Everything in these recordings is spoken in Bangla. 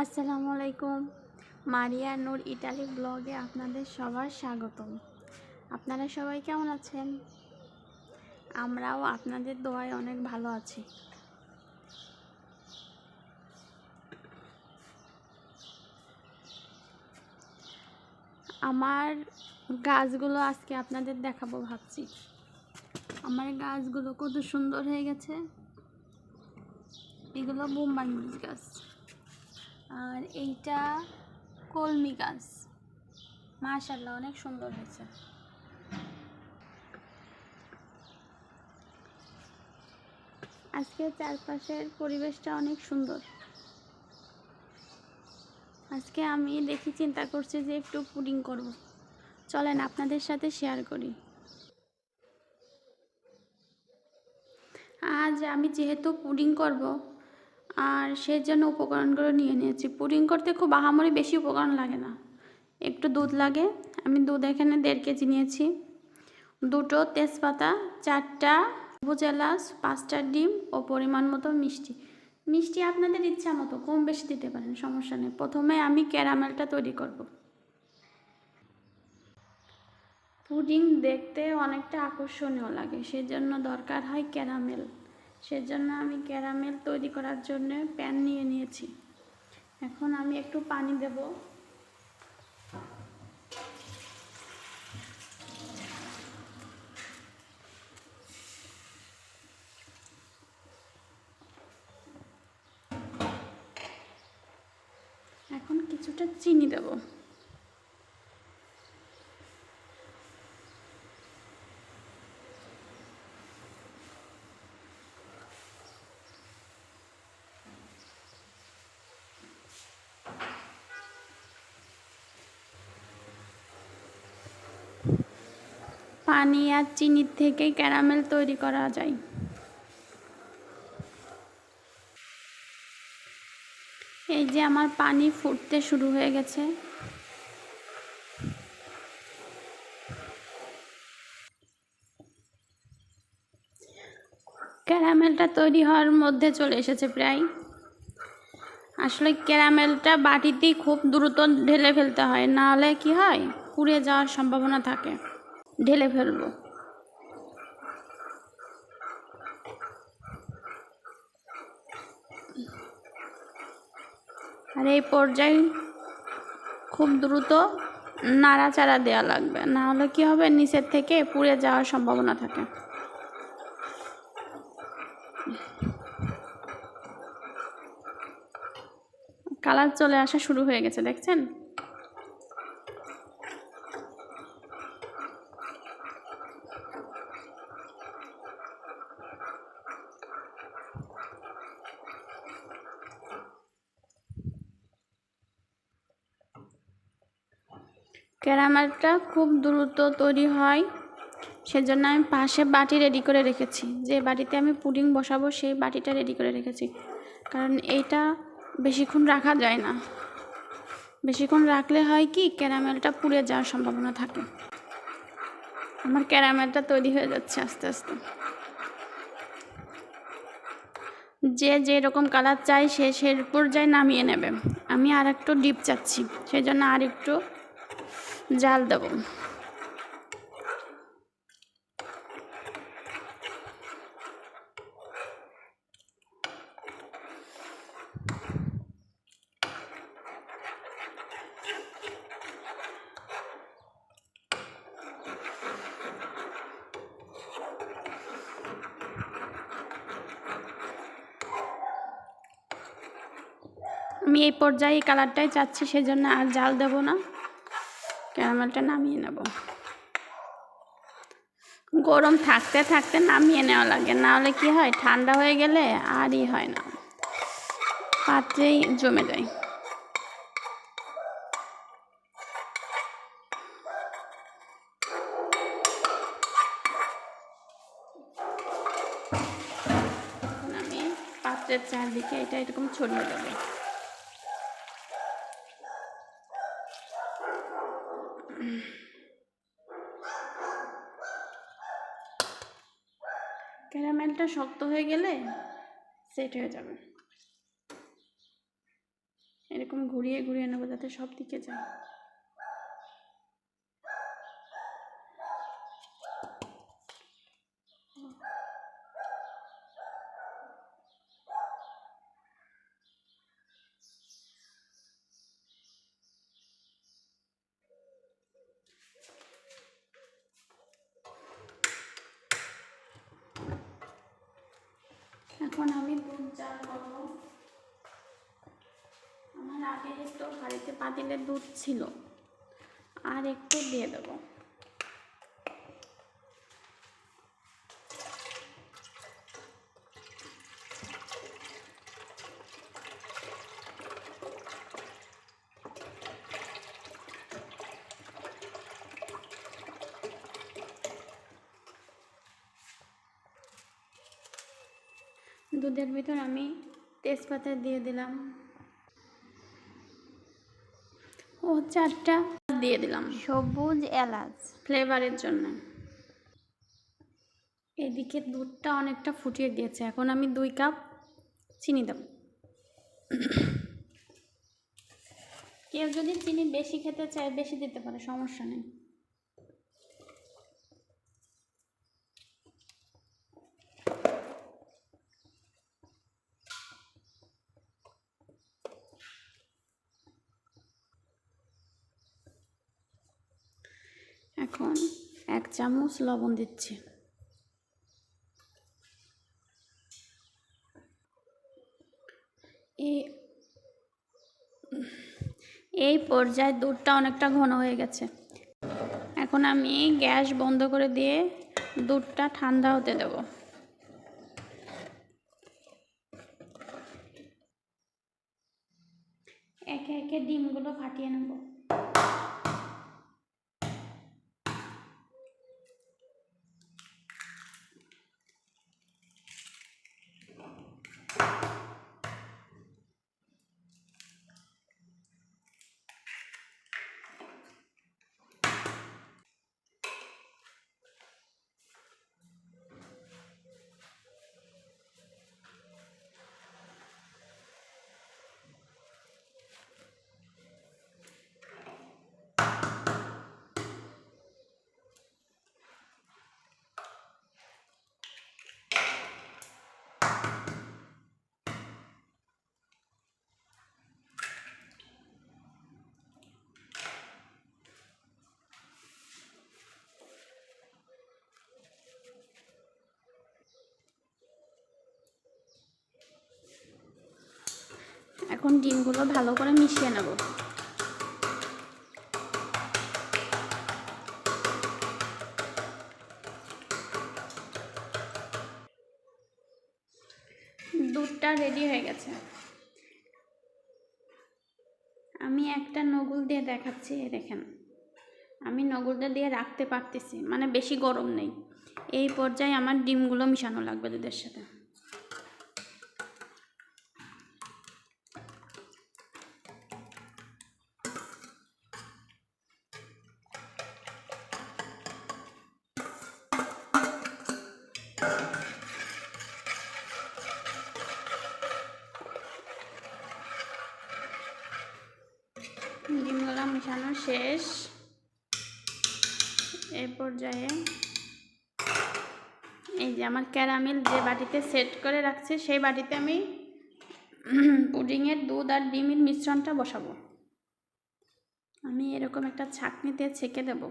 আসসালামু আলাইকুম। মারিয়া নূর ইটালি ব্লগে আপনাদের সবার স্বাগতম। আপনারা সবাই কেমন আছেন? আমরাও আপনাদের দোয়ায় অনেক ভালো আছি। আমার গাছগুলো আজকে আপনাদের দেখাবো ভাবছি। আমার গাছগুলো কত সুন্দর হয়ে গেছে। এগুলো বোম্বাই গাছ। আর এইটা কলমি গাছ। মাশাল্লাহ অনেক সুন্দর হয়েছে। আজকে চারপাশের পরিবেশটা অনেক সুন্দর। আজকে আমি দেখি চিন্তা করছি যে একটু পুডিং করব। চলেন আপনাদের সাথে শেয়ার করি। আজ আমি যেহেতু পুডিং করব আর সেই জন্য উপকরণগুলো নিয়ে নিয়েছি। পুডিং করতে খুব আহামরি বেশি উপকরণ লাগে না। একটু দুধ লাগে। আমি দুধ এখানে দেড় কেজি নিয়েছি। দুটো তেজপাতা, চারটা সবুজ এলাচ, পাঁচটা ডিম ও পরিমাণ মতো মিষ্টি। মিষ্টি আপনাদের ইচ্ছা মতো, কম বেশি দিতে পারেন, সমস্যা নেই। প্রথমে আমি ক্যারামেলটা তৈরি করব। পুডিং দেখতে অনেকটা আকর্ষণীয় লাগে, সেজন্য দরকার হয় ক্যারামেল। সেজন্য আমি ক্যারামেল তৈরি করার জন্য প্যান নিয়ে নিয়েছি। এখন আমি একটু পানি দেব। এখন কিছুটা চিনি দেব। পানি আর চিনির থেকে ক্যারামেল তৈরি করা যায়। এই যে আমার পানি ফুটতে শুরু হয়ে গেছে। ক্যারামেলটা তৈরি হওয়ার মধ্যে চলে এসেছে প্রায়। আসলে ক্যারামেলটা বাটিতেই খুব দ্রুত ঢেলে ফেলতে হয়, নাহলে কি হয়? পুড়ে যাওয়ার সম্ভাবনা থাকে। ঢেলে ফেলব। আর এই পর্যায়ে খুব দ্রুত নাড়াচাড়া দেওয়া লাগবে। না হলে কি হবে? নিচের থেকে পুড়ে যাওয়ার সম্ভাবনা থাকে। কালার চলে আসা শুরু হয়ে গেছে, দেখছেন? ক্যারামেলটা খুব দ্রুত তৈরি হয়, সেজন্য আমি পাশে বাটি রেডি করে রেখেছি। যে বাটিতে আমি পুডিং বসাবো, সেই বাটিটা রেডি করে রেখেছি। কারণ এইটা বেশিক্ষণ রাখা যায় না। বেশিক্ষণ রাখলে হয় কি, ক্যারামেলটা পুড়ে যাওয়ার সম্ভাবনা থাকে। আমার ক্যারামেলটা তৈরি হয়ে যাচ্ছে আস্তে আস্তে। যে যে রকম কালার চাই সে সে পর্যায়ে নামিয়ে নেবে। আমি আর একটু ডিপ চাচ্ছি সেই জন্য আর একটু জাল দেব। আমি এই পর্যায়ে কালারটাই চাচ্ছি সেজন্য আর জাল দেব না। ক্যারামেলটা নামিয়ে নেব। গরম থাকতে থাকতে নামিয়ে নেওয়া লাগে, না হলে কি হয়, ঠান্ডা হয়ে গেলে আরই হয় না। পাত্রেই জমে যায়। আমি পাত্রের চারদিকে এটা এরকম ছড়িয়ে দেবো। ক্যারামেলটা শক্ত হয়ে গেলে সেট হয়ে যাবে। এরকম ঘুরিয়ে ঘুরিয়ে নেব যাতে সব দিকে যায়। এখন আমি দুধ, জাল করব। আমার আগে একটু বাড়িতে পাতিলে দুধ ছিল। আর একটু দিয়ে দেবো। দুধের ভিতর আমি তেজপাতা দিয়ে দিলাম। ও চারটা দিয়ে দিলাম। সবুজ এলাচ। ফ্লেভারের জন্য। এদিকে দুধটা অনেকটা ফুটিয়ে দিয়েছে। এখন আমি দুই কাপ চিনি দেব। কেউ যদি চিনি বেশি খেতে চায় বেশি দিতে পারে সমস্যা নেই। এখন এক চামচ লবণ দিচ্ছি। এই এই পর্যায়ে দুধটা অনেকটা ঘন হয়ে গেছে। এখন আমি গ্যাস বন্ধ করে দিয়ে দুধটা ঠান্ডা হতে দেব একে একে ডিমগুলো ফাটিয়ে নেব এখন ডিমগুলো ভালো করে মিশিয়ে নেব। দুধটা রেডি হয়ে গেছে। আমি একটা নগুল দিয়ে দেখাচ্ছি দেখেন। আমি নগুলটা দিয়ে রাখতে পারতেছি মানে বেশি গরম নেই। এই পর্যায়ে আমার ডিমগুলো মিশানো লাগবে দুধের সাথে। ডিমগুলো মেশানো শেষ। এই পর্যায়ে এই যে আমার ক্যারামেল যে বাটিতে সেট করে রাখছে, সেই বাটিতে আমি পুডিংয়ের দুধ আর ডিমের মিশ্রণটা বসাবো। আমি এরকম একটা ছাঁকনিতে ছেঁকে দেবো।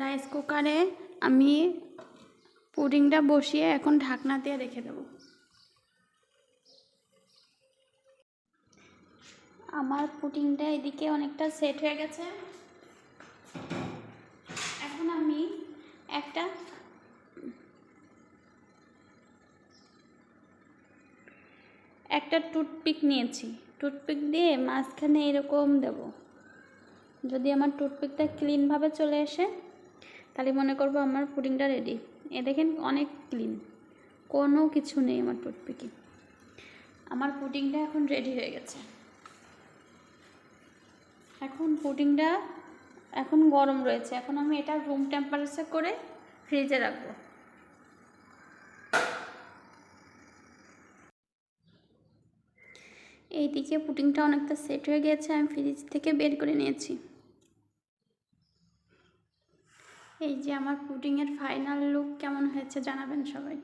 রাইস কুকারে আমি পুডিংটা বসিয়ে এখন ঢাকনা দিয়ে রেখে দেব। আমার পুডিংটা এদিকে অনেকটা সেট হয়ে গেছে। এখন আমি একটা একটা টুথপিক নিয়েছি। টুথপিক দিয়ে মাঝখানে এরকম দেব। যদি আমার টুথপিকটা ক্লিনভাবে চলে আসে তাহলে মনে করব আমার পুডিংটা রেডি এ দেখেন অনেক ক্লিন কোনো কিছু নেই আমার টুথপিকে। আমার পুডিংটা এখন রেডি হয়ে গেছে। এখন পুডিংটা এখন গরম রয়েছে। এখন আমি এটা রুম টেম্পারেচার করে ফ্রিজে রাখব। এইদিকে পুডিংটা অনেকটা সেট হয়ে গিয়েছে আমি ফ্রিজ থেকে বের করে নিয়েছি। এই যে আমার পুটিংয়ের ফাইনাল লুক কেমন হয়েছে জানাবেন সবাই।